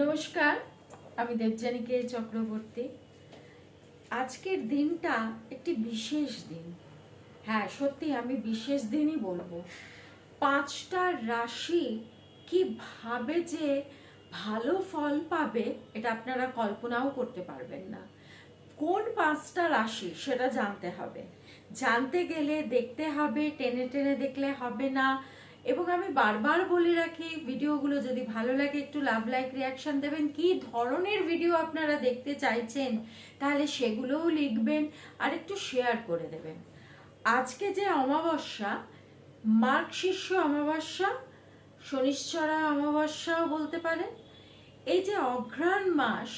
নমস্কার, আমি দেবযানীকে চক্রবর্তী। আজকের দিনটা একটি বিশেষ দিন। হ্যাঁ সত্যি আমি বিশেষ দিনই বলব। পাঁচটা রাশি কীভাবে যে ভালো ফল পাবে, এটা আপনারা কল্পনাও করতে পারবেন না। কোন পাঁচটা রাশি সেটা জানতে হবে। জানতে গেলে দেখতে হবে, টেনে টেনে দেখলে হবে না এবং আমি বারবার বলে রাখি, ভিডিওগুলো যদি ভালো লাগে, একটু লাভ লাইক রিয়াকশন দেবেন। কি ধরনের ভিডিও আপনারা দেখতে চাইছেন, তাহলে সেগুলোও লিখবেন আর একটু শেয়ার করে দেবেন। আজকে যে অমাবস্যা মার্গ শীর্ষ অমাবস্যা শনিশ্চরা অমাবস্যাও বলতে পারেন। এই যে অঘ্রাণ মাস,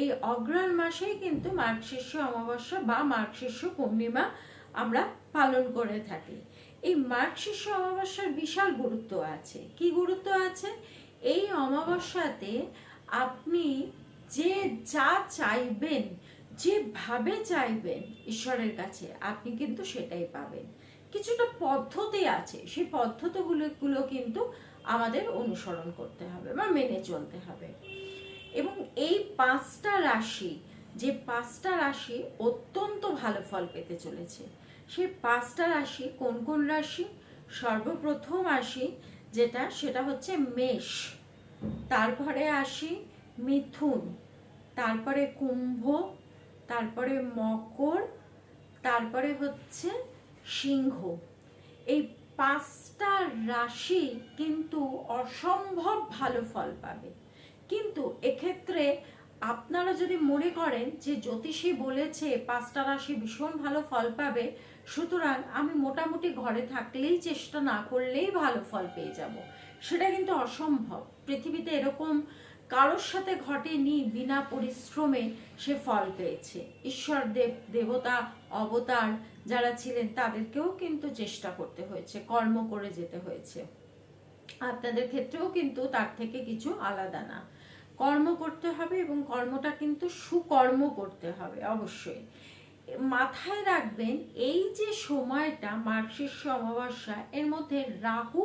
এই অঘ্রাণ মাসেই কিন্তু মার্গ শীর্ষ অমাবস্যা বা মার্গ শীর্ষ পূর্ণিমা আমরা পালন করে থাকি। এই মার্গশীর্ষ অমাবস্যার বিশাল গুরুত্ব আছে। কি গুরুত্ব আছে? এই অমাবস্যাতে আপনি যে যা চাইবেন, যেভাবে চাইবেন ঈশ্বরের কাছে, আপনি কিন্তু সেটাই পাবেন। কিছুটা পদ্ধতি আছে। সেই পদ্ধতিগুলো, গুলো কিন্তু আমাদের অনুসরণ করতে হবে বা মেনে চলতে হবে। এবং এই পাঁচটা রাশি, যে পাঁচটা রাশি অত্যন্ত ভালো ফল পেতে চলেছে। সেই পাঁচটা রাশি কোন কোন রাশি? সর্বপ্রথম আসি যেটা, সেটা হচ্ছে মেষ। তারপরে আসি মিথুন। তারপরে কুম্ভ। তারপরে মকর। তারপরে হচ্ছে সিংহ। এই পাঁচটা রাশি কিন্তু অসম্ভব ভালো ফল পাবে। কিন্তু এক্ষেত্রে আপনারা যদি মনে করেন যে জ্যোতিষী বলেছে পাঁচটা রাশি ভীষণ ভালো ফল পাবে, সুতরাং আমি মোটামুটি ঘরে থাকলেই চেষ্টা না করলেই ভালো ফল পেয়ে যাব। সেটা কিন্তু অসম্ভব। পৃথিবীতে এরকম কারোর সাথে ঘটেনি বিনা পরিশ্রমে সে ফল পেয়েছে। ঈশ্বর দেব, দেবতা, অবতার যারা ছিলেন তাদেরকেও কিন্তু চেষ্টা করতে হয়েছে, কর্ম করে যেতে হয়েছে। আপনাদের ক্ষেত্রেও কিন্তু তার থেকে কিছু আলাদা না। কর্ম করতে হবে এবং কর্মটা কিন্তু সুকর্ম করতে হবে, অবশ্যই। মাথায় রাখবেন, এই যে সময়টা মার্কশিষ্য অমাবস্যা, এর মধ্যে রাহু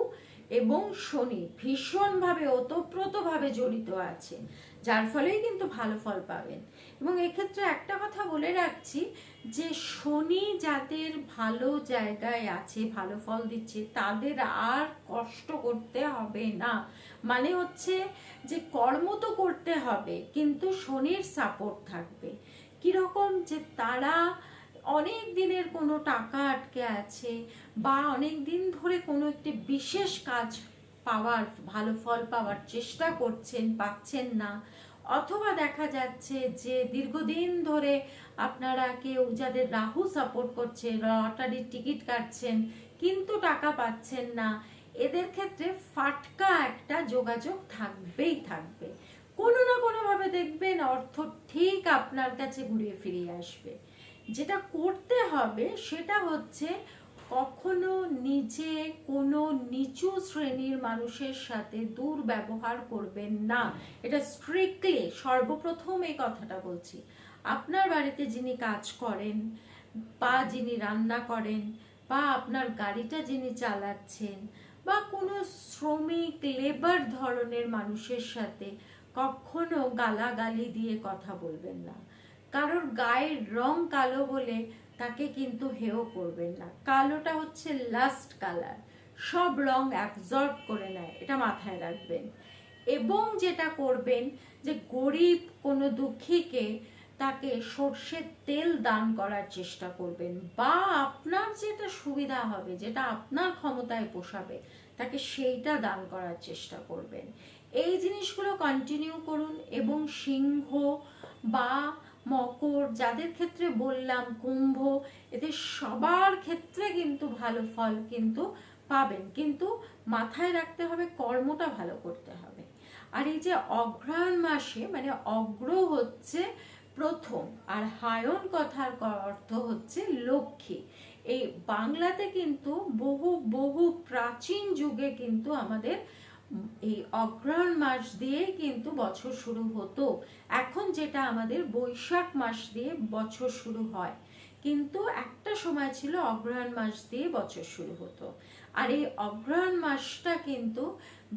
এবং শনি ভীষণভাবে ওতপ্রোতভাবে জড়িত আছে। যার ফলেই কিন্তু ভালো ফল পাবেন। এবং এক্ষেত্রে একটা কথা বলে রাখছি যে, শনি যাদের ভালো জায়গায় আছে, ভালো ফল দিচ্ছে, তাদের আর কষ্ট করতে হবে না। মানে হচ্ছে যে, কর্ম তো করতে হবে, কিন্তু শনির সাপোর্ট থাকবে। কীরকম যে, তারা অনেক দিনের কোনো টাকা আটকে আছে বা অনেক দিন ধরে কোনো একটি বিশেষ কাজ পাওয়ার, ভালো ফল পাওয়ার চেষ্টা করছেন, পাচ্ছেন না। অথবা দেখা যাচ্ছে যে দীর্ঘদিন ধরে আপনারা কেউ যাদের রাহু সাপোর্ট করছে লটারির টিকিট কাটছেন, কিন্তু টাকা পাচ্ছেন না, এদের ক্ষেত্রে ফাটকা একটা যোগাযোগ থাকবেই থাকবে। কোনো না কোনোভাবে দেখবেন অর্থ ঠিক আপনার কাছে ঘুরিয়ে ফিরিয়ে আসবে। যেটা করতে হবে সেটা হচ্ছে কখনো নিজে কোনো নিচু শ্রেণির মানুষের সাথে দুর্ব্যবহার করবেন না। এটা স্ট্রিক্টলি সর্বপ্রথম এই কথাটা বলছি। আপনার বাড়িতে যিনি কাজ করেন বা যিনি রান্না করেন বা আপনার গাড়িটা যিনি চালাচ্ছেন বা কোনো শ্রমিক লেবার ধরনের মানুষের সাথে কখনো গালাগালি দিয়ে কথা বলবেন না। কারোর গায়ের রং কালো বলে তাকে কিন্তু হেও করবেন না। কালোটা হচ্ছে লাস্ট কালার সব রং অ্যাবজর্ব করে নেয়, এটা মাথায় রাখবেন। এবং যেটা করবেন যে গরিব কোনো দুঃখীকে তাকে সর্ষের তেল দান করার চেষ্টা করবেন বা আপনার যেটা সুবিধা হবে, যেটা আপনার ক্ষমতায় পোষাবে, তাকে সেইটা দান করার চেষ্টা করবেন। এই জিনিসগুলো কন্টিনিউ করুন এবং সিংহ বা মকর, যাদের ক্ষেত্রে বললাম কুম্ভ, এদের সবার ক্ষেত্রে কিন্তু ভালো ফল কিন্তু পাবেন। কিন্তু মাথায় রাখতে হবে, কর্মটা ভালো করতে হবে। আর এই যে অঘ্রাণ মাসে মানে অগ্র হচ্ছে প্রথম, আর হায়ন কথার অর্থ হচ্ছে লক্ষ্মী। এই বাংলাতে কিন্তু বহু বহু প্রাচীন যুগে কিন্তু আমাদের এই অগ্রহণ মাস দিয়ে কিন্তু বছর শুরু হতো। এখন যেটা আমাদের বৈশাখ মাস দিয়ে বছর শুরু হয়। কিন্তু একটা সময় ছিল অগ্রহায়ণ মাস দিয়ে বছর শুরু হতো। আর এই অগ্রহায়ণ মাসটা কিন্তু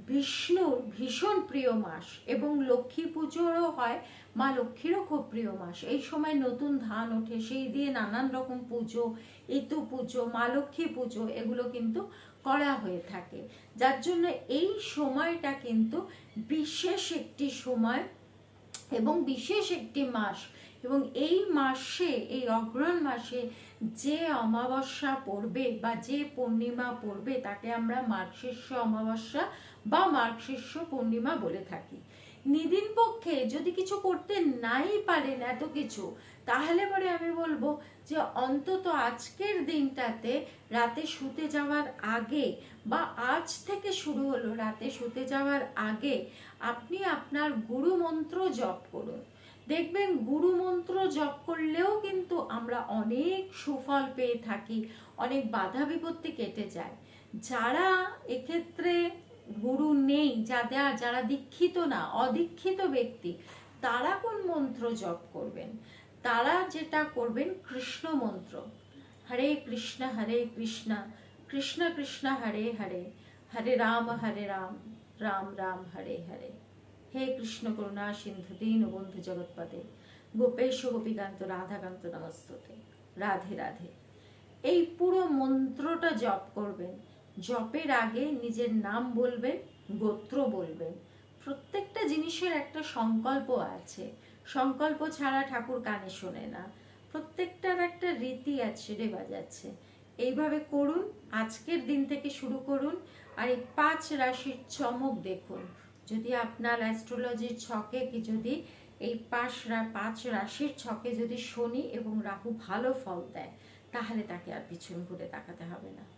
বিষ্ণুর ভীষণ প্রিয় মাস এবং লক্ষ্মী পুজোরও হয়, মা লক্ষ্মীরও খুব প্রিয় মাস। এই সময় নতুন ধান ওঠে, সেই দিয়ে নানান রকম পুজো, ইতু পুজো, মা লক্ষ্মী পুজো, এগুলো কিন্তু করা হয়ে থাকে। যার জন্য এই সময়টা কিন্তু বিশেষ একটি সময় এবং বিশেষ একটি মাস। এবং এই মাসে, এই অগ্রহণ মাসে যে অমাবস্যা পড়বে বা যে পূর্ণিমা পড়বে, তাকে আমরা মার্গশীর্ষ অমাবস্যা বা মার্গশীর্ষ পূর্ণিমা বলে থাকি। নিদিন পক্ষে যদি কিছু করতে নাই পারেন এত কিছু, তাহলে পরে আমি বলব যে অন্তত আজকের দিনটাতে রাতে শুতে যাওয়ার আগে বা আজ থেকে শুরু হলো রাতে শুতে যাওয়ার আগে আপনি আপনার গুরু মন্ত্র জপ করুন। দেখবেন গুরু মন্ত্র জপ করলেও কিন্তু আমরা অনেক সুফল পেয়ে থাকি, অনেক বাধা বিপত্তি কেটে যায়। যারা এক্ষেত্রে গুরু নেই যাদের যারা দীক্ষিত না, অদীক্ষিত ব্যক্তি, তারা কোন মন্ত্র জপ করবেন? তারা যেটা করবেন কৃষ্ণ মন্ত্র। হরে কৃষ্ণ হরে কৃষ্ণ কৃষ্ণ কৃষ্ণ, হরে হরে হরে রাম হরে রাম রাম রাম, হরে হরে। হে কৃষ্ণ করুণা, সিন্ধু দীন, বন্ধু জগৎপদে, গোপেশ, গোপীকান্ত, রাধাকান্ত, নমস্ততে। রাধে রাধে। এই পুরো মন্ত্রটা জপ করবেন। জপের আগে নিজের নাম বলবেন, গোত্র বলবেন। প্রত্যেকটা জিনিসের একটা সংকল্প আছে। সংকল্প ছাড়া ঠাকুর কানে শোনে না। প্রত্যেকটার একটা রীতি আছে রেওয়াজ আছে এইভাবে করুন, আজকের দিন থেকে শুরু করুন, আর এই পাঁচ রাশির চমক দেখুন। যদি আপনার অ্যাস্ট্রোলজির ছকে কি যদি, এই পাঁচ রা- পাঁচ রাশির ছকে যদি শনি এবং রাহু ভালো ফল দেয়, তাহলে তাকে আর পিছন ঘুরে তাকাতে হবে না।